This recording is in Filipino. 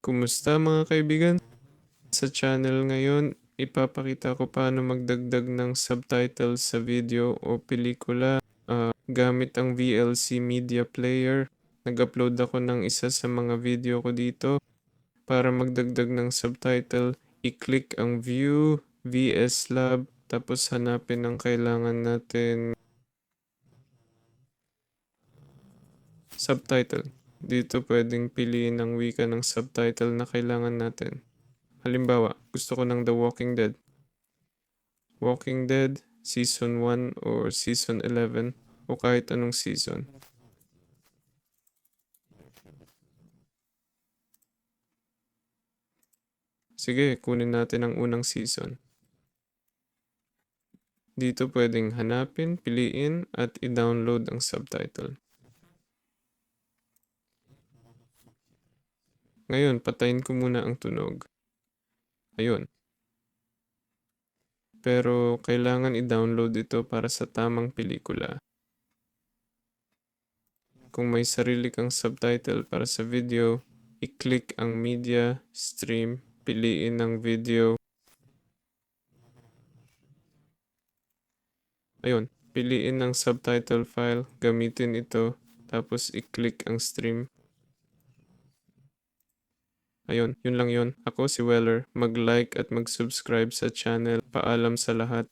Kumusta mga kaibigan? Sa channel ngayon, ipapakita ko paano magdagdag ng subtitles sa video o pelikula ah, gamit ang VLC Media Player. Nag-upload ako ng isa sa mga video ko dito. Para magdagdag ng subtitle, i-click ang View, VS Lab, tapos hanapin ang kailangan natin subtitle. Dito pwedeng piliin ang wika ng subtitle na kailangan natin. Halimbawa, gusto ko ng The Walking Dead. Walking Dead, Season 1 or Season 11 o kahit anong season. Sige, kunin natin ang unang season. Dito pwedeng hanapin, piliin at i-download ang subtitle. Ngayon, patayin ko muna ang tunog. Ayun. Pero kailangan i-download ito para sa tamang pelikula. Kung may sarili kang subtitle para sa video, i-click ang media, stream, piliin ang video. Ayun, piliin ang subtitle file, gamitin ito, tapos i-click ang stream. Ayun, yun lang yun. Ako si Weller. Mag-like at mag-subscribe sa channel. Paalam sa lahat.